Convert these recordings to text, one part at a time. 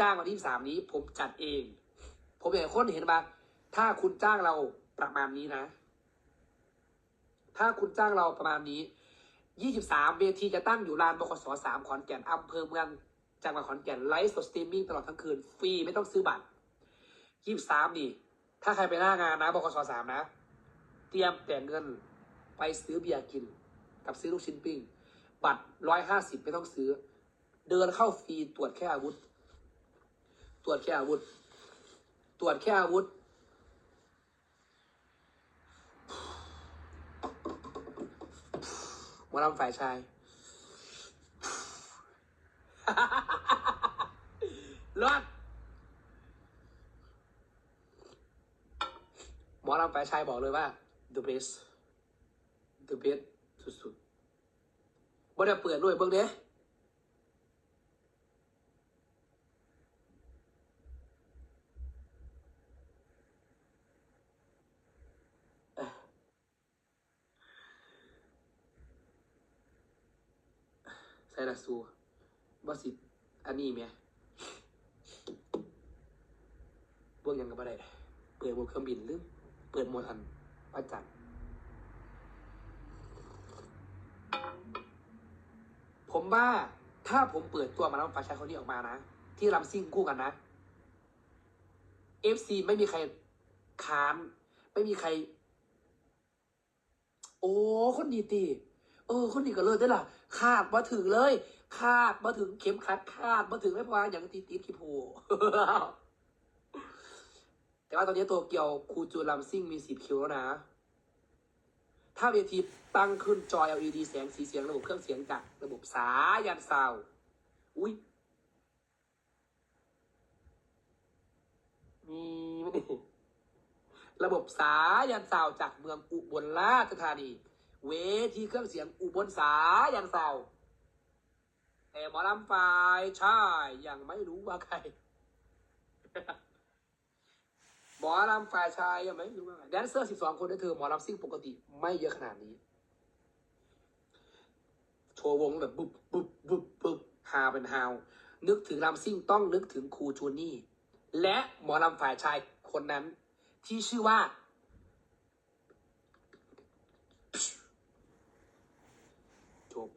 จ้างวันที่สามนี้ ผมจัดเอง ผมอยากให้คนเห็นว่าถ้าคุณจ้างเราประมาณนี้นะ ถ้าคุณจ้างเราประมาณนี้ยี่สิบสามเวทีจะตั้งอยู่ลานบขสสามขอนแก่นอำเภอเมืองจังหวัดขอนแก่นไลฟ์สดสตรีมมิ่งตลอดทั้งคืนฟรีไม่ต้องซื้อบัตรยี่สิบสามนี่ ถ้าใครไปหน้างานนะบขสสามนะ เตรียมแต่เงินไปซื้อเบียร์กิน กับซื้อลูกชิ้นปิ้ง บัตรร้อยห้าสิบไม่ต้องซื้อ เดินเข้าฟรีตรวจแค่อาวุธ ตรวจแค่อาวุธ ตรวจแค่อาวุธ หมอลำฝ่ายชาย รอด หมอลำฝ่ายชายบอกเลยว่า the best the best สุดๆบ่ได้เปิดด้วยเบิ่งเด้ ใส่ละสูบ่สิ อันนี้แหม่เบิ่งยังก็บ่ได้เปิดบนเครื่องบินหรือ เปิดโหมดอันว่าจันผมว่าถ้าผมเปิดตัวมาแล้วฝ่ายชายคนนี้ออกมานะ ที่รำซิ่งคู่กันนะ FC ไม่มีใครค้าน ไม่มีใคร โอ้ คนดีตี เออคนดีก็เลยได้อล่ะคาดมาถึงเลยคาดมาถึงเข็มขัดคาดมาถึงไม่พออย่างตีตีขี้โพแต่ว่าตอนนี้ตัวเกียวคูจูลัมซิ่งมีสิบคิวแล้วนะ ถ้าเวทีตั้งขึ้นจอ LED แสงสีเสียงระบบเครื่องเสียงจากระบบสายันซาวอุ้ยมีไหมนี่ระบบสายันซาวจากเมืองอุบลราชธานี เวทีเครื่องเสียงอุบลสายันซาวด์แต่หมอลำฝ่ายใช่ยังไม่รู้ว่าใครหมอลำฝ่ายชายยังไม่รู้ว่าไงแดนเซอร์สิบสองคนได้เธอหมอลำซิ่งปกติไม่เยอะขนาดนี้ โชว์วงแบบบุบบุบบุบบุบฮาเป็นฮาวนึกถึงลำซิ่งต้องนึกถึงครูจูนี่ และหมอลำฝ่ายชายคนนั้นที่ชื่อว่า จบ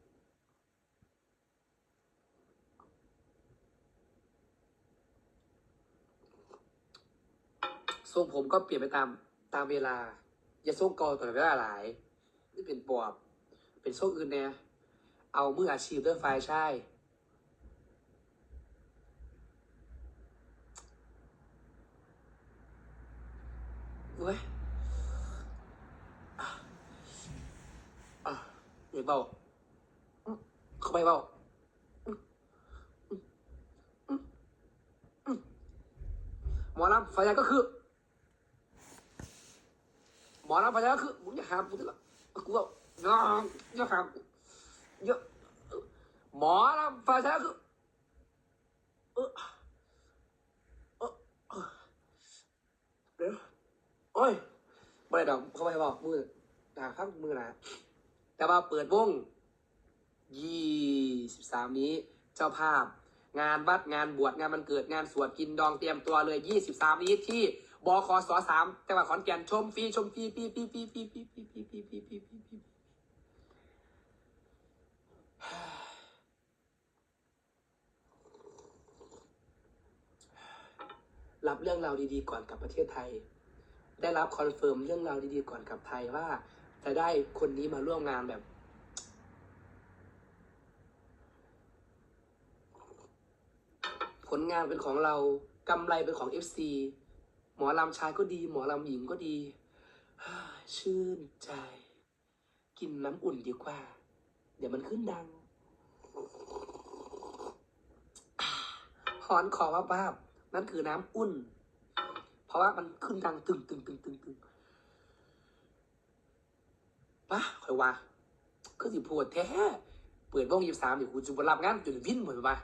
ท รงผมก็เปลี่ยนไปตามตามเวลา อย่าทรงเกอต่อเวลาหลาย นี่เป็นปอบ เป็นทรงอื่นเนี่ยเอามืออาชีพเรื่องไฟใช่เว้ยอะอะเดี๋ยวเบาเข้าไปเบาอืมอืมอืมอืมหมอลำไฟก็คือ หมอลำพยาคือมึงอย่าหามกูทีละกูก็อย่าอย่าหามกูอย่าหมอลำพยาคือเออเออเอเดี๋ยวโอ้ยบ่ได้ดอกเขาไปบอกมือหนาข้างมือนะแต่ว่าเปิดวงยี่สิบสามนี้ เจ้าภาพ งานวัดงานบวชงานมันเกิดงานสวดกินดองเตรียมตัวเลยยี่สิบสามนี้ที่ บคสสามจังหวัดขอนแก่นชมฟรีชมฟรีปีปีปีปีปีปีปีปีปีปีปีปีรับเรื่องราวดีๆก่อนกลับประเทศไทย ได้รับคอนเฟิร์มเรื่องราวดีๆก่อนกลับไทยว่า จะได้คนนี้มาร่วมงานแบบผลงานเป็นของเรากำไรเป็นของ FC หมอลำชายก็ดี หมอลำหญิงก็ดี ชื่นใจ กินน้ำอุ่นดีกว่า เดี๋ยวมันขึ้นดังหอนขอว่าบ้าบนั่นคือน้ำอุ่น เพราะว่ามันขึ้นดังตึงตึงตึงตึงตึงปะคอยว่าคือสิปวดแท้เปิดวงยีสามอยู่กูจะมารับงานจนวินเหมือนว่า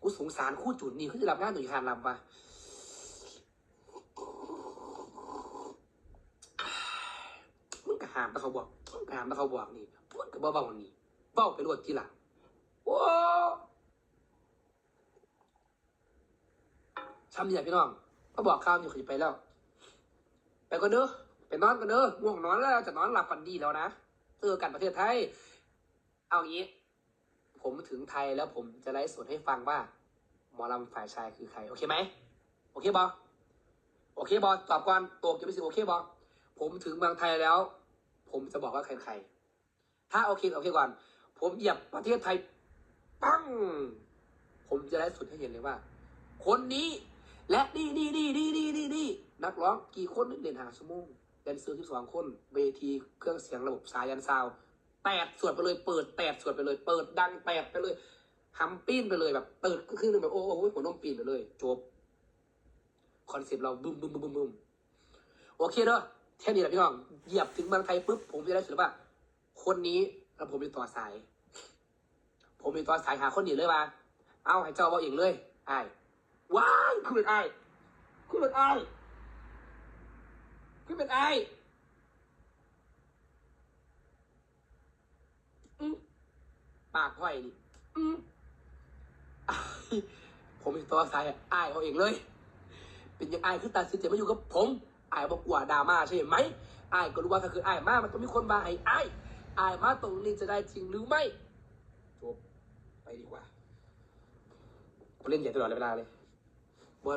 กูสงสารคู่จุดนี่เขาจะรับงานหน่วยงานรับว่า มึงก็ หามแต่เขาบอกมึงหามแต่เขาบอกนี่พูดกับเบาๆนี่เบ้าไปรวดทีหลังโอ้ช้ำเนี่ยพี่น้องก็บอกข้าวอยู่ขยิบไปแล้ว ไปก็เด้อไปนอนกันเด้อง่วงนอนแล้วจะนอนหลับฝันดีแล้วนะเจอกันประเทศไทย เอางี้ ผมถึงไทยแล้วผมจะไลฟ์สดให้ฟังว่า หมอลำฝ่ายชายคือใคร โอเคไหมโอเคบอโอเคบอตอบก่อนตัวจะไม่สิโอเคบอผมถึงเมืองไทยแล้ว ผมจะบอกว่าใครใครถ้าโอเคโอเคก่อน ผมเหยียบประเทศไทย ปัง ผมจะไลฟ์สดให้เห็นเลยว่า คนนี้ และนี่นี่นี่นี่นี่นี่นี่นักร้องกี่คนเด่นหาชั่วโมงแดนเซอร์ที่สองคน เวทีเครื่องเสียงระบบสายยันซาวแตดสวดไปเลย เปิดแตดสวดไปเลย เปิดดังแตดไปเลยทำปีนไปเลยแบบเปิดก็คือแบบโอ้โหหัวนมปีนไปเลยจบคอนเซปต์เราบึมบึ้มบึ้มบึ้มบึ้มโอเคเด้อ แค่นี้แหละพี่น้องเหยียบถึงเมืองไทยปุ๊บผมจะได้สุดว่า คนนี้แล้วผมเป็นต่อสาย ผมเป็นต่อสายหาคนอื่นเลยว่า เอาให้เจ้าบอกเองเลยไอ้ว้ายคุณเป็นไอ้คุณเป็นไอ้คุณเป็นไอ้อืมปากห้อยนี่อืมอ้ผมเป็นตัวสายไอ้ายเอาเองเลย เป็นยังไงคือตัดสินใจมาอยู่กับผม ไอ้ายบอกกลัวดราม่าใช่ไหมไอ้ายก็รู้ว่าถ้าคือไอ้ายมามันต้องมีคนมาไอ้ไอ้ายไอ้ายมาตรงนี้จะได้จริงหรือไม่จบไปดีกว่าผมเล่นใหญ่ตลอดเวลาเลย